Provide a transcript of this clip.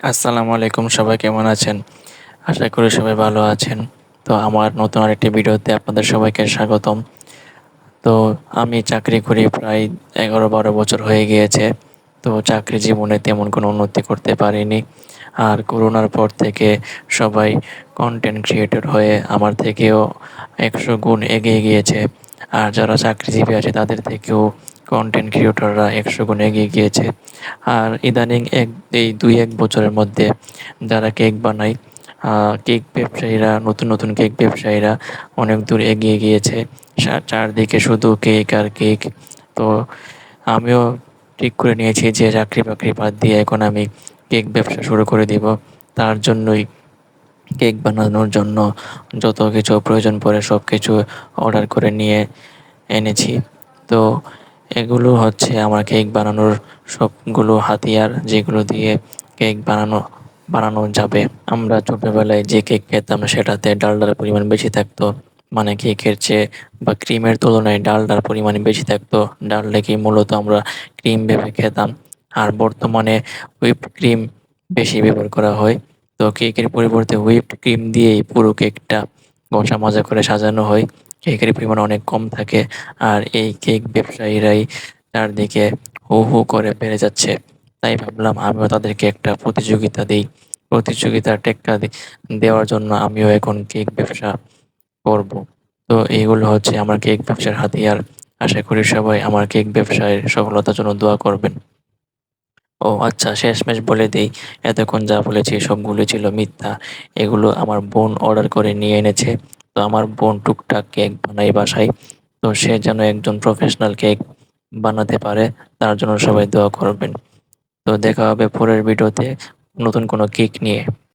আসসালামু আলাইকুম, সবাই কেমন আছেন? আশা করি সবাই ভালো আছেন। তো আমার নতুন আরেকটি ভিডিওতে আপনাদের সবাইকে স্বাগতম। তো আমি চাকরি করি প্রায় এগারো বারো বছর হয়ে গিয়েছে। তো চাকরি জীবনে তেমন কোনো উন্নতি করতে পারিনি। আর করোনার পর থেকে সবাই কন্টেন্ট ক্রিয়েটর হয়ে আমার থেকেও একশো গুণ এগিয়ে গিয়েছে। আর যারা চাকরিজীবী আছে তাদের থেকেও কন্টেন্ট ক্রিয়েটররা একশো গুণ এগিয়ে গিয়েছে। আর ইদানিং এক, এই দুই এক বছরের মধ্যে যারা কেক বানায় কেক ব্যবসায়ীরা, নতুন নতুন কেক ব্যবসায়ীরা অনেক দূর এগিয়ে গিয়েছে। চারদিকে শুধু কেক আর কেক। তো আমিও ঠিক করে নিয়েছি যে চাকরি বাকরি বাদ দিয়ে এখন আমি কেক ব্যবসা শুরু করে দিব। তার জন্যই কেক বানানোর জন্য যত কিছু প্রয়োজন পড়ে সব কিছু অর্ডার করে নিয়ে এনেছি। তো এগুলো হচ্ছে আমার কেক বানানোর সবগুলো হাতিয়ার, যেগুলো দিয়ে কেক বানানো বানানো যাবে। আমরা ছোটোবেলায় যে কেক খেতাম, সেটাতে ডালডার পরিমাণ বেশি থাকতো। মানে কেকের চেয়ে বা ক্রিমের তুলনায় ডালডার পরিমাণ বেশি থাকতো। ডালটাকে মূলত আমরা ক্রিম ভেবে খেতাম। আর বর্তমানে হুইপ ক্রিম বেশি ব্যবহার করা হয়। তো কেকের পরিবর্তে হুইপড ক্রিম দিয়েই পুরো কেকটা ঘষা মাজা করে সাজানো হয়। কেকের পরিমাণ অনেক কম থাকে আর এই কেক ব্যবসায়ীরাই চারদিকে হু হু করে বেড়ে যাচ্ছে। তাই ভাবলাম আমিও তাদেরকে একটা প্রতিযোগিতা দিই। প্রতিযোগিতা টেক্কা দেওয়ার জন্য আমিও এখন কেক ব্যবসা করব। তো এইগুলো হচ্ছে আমার কেক ব্যবসার হাতিয়ার। আশা করি সবাই আমার কেক ব্যবসায় সফলতার জন্য দোয়া করবেন। ও আচ্ছা শেষমেশ বলে দিই, এতক্ষণ যা বলেছি সবগুলো ছিল মিথ্যা। এগুলো আমার বোন অর্ডার করে নিয়ে এনেছে। তো আমার বোন টুকটাক কেক বানাই বাসায়। তো সে যেন একজন প্রফেশনাল কেক বানাতে পারে, তার জন্য সবাই দোয়া করবেন। তো দেখা হবে পরের ভিডিওতে নতুন কোনো কেক নিয়ে।